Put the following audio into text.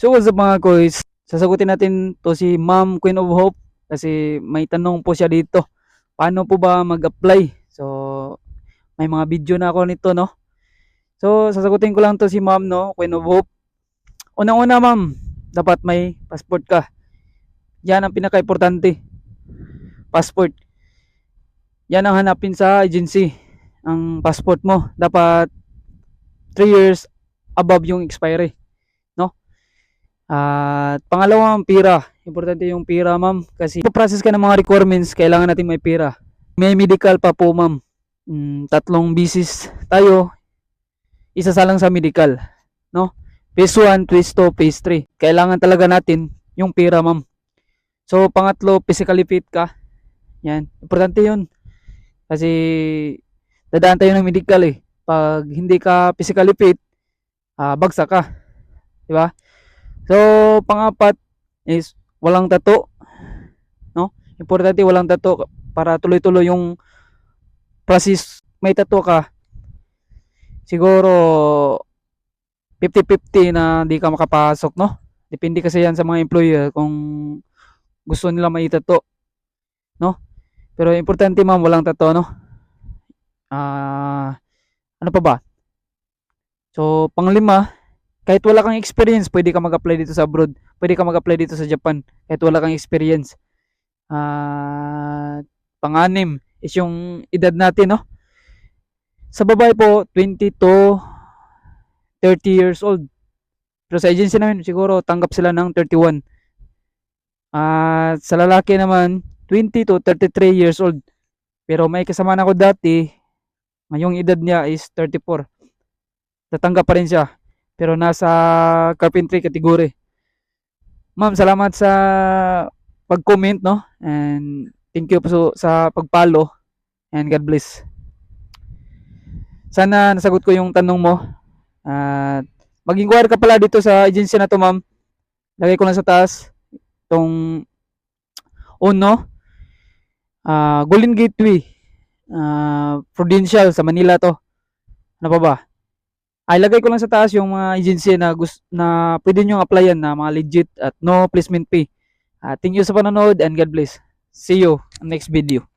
So what's up mga koys? Sasagutin natin to si Ma'am Queen of Hope kasi may tanong po siya dito. Paano po ba mag-apply? So may mga video na ako nito no. So sasagutin ko lang to si Ma'am no, Queen of Hope. Unang-una ma'am, dapat may passport ka. Yan ang pinaka-importante. Passport. Yan ang hanapin sa agency. Ang passport mo. Dapat 3 years above yung expiry. At pangalawa, ang pira. Importante yung pira, ma'am. Kasi process ka ng mga requirements, kailangan natin may pira. May medical pa po, ma'am. Mm, tatlong bisis tayo. Isa sa lang sa medical. No? Phase 1, phase 2, phase 3. Kailangan talaga natin yung pira, ma'am. So, pangatlo, physically fit ka. Yan. Importante yun. Kasi, dadaan tayo ng medical eh. Pag hindi ka physically fit, ah, bagsak ka. Di ba? So, pangapat is walang tato. No? Importante walang tato para tuloy-tuloy yung process. May tato ka. Siguro 50-50 na di ka makapasok, no? Depende kasi yan sa mga employer kung gusto nila may tato. No? Pero importante ma'am, walang tato, no? Ah, ano pa ba? So, panglima, kahit wala kang experience, pwede ka mag-apply dito sa abroad. Pwede ka mag-apply dito sa Japan kahit wala kang experience. Ah, pang-anim is yung edad natin, no? Sa babae po, 20 to 30 years old. Pero sa agency namin, siguro tanggap sila ng 31. At sa lalaki naman, 20 to 33 years old. Pero may kasama na ako dati, ngayong edad niya is 34. Tatanggap pa rin siya pero nasa carpentry category. Ma'am, salamat sa pag-comment, no? And thank you po sa pag-follow. And God bless. Sana nasagot ko yung tanong mo. At mag-inquire ka pala dito sa agency na to, ma'am. Lagay ko lang sa taas. Itong Uno. ah Golden Gateway. ah Prudential sa Manila to. Ano pa ba? Ay lagay ko lang sa taas yung mga agency na gusto na pwede nyo applyan na mga legit at no placement fee. Ah, thank you sa panonood and God bless. See you next video.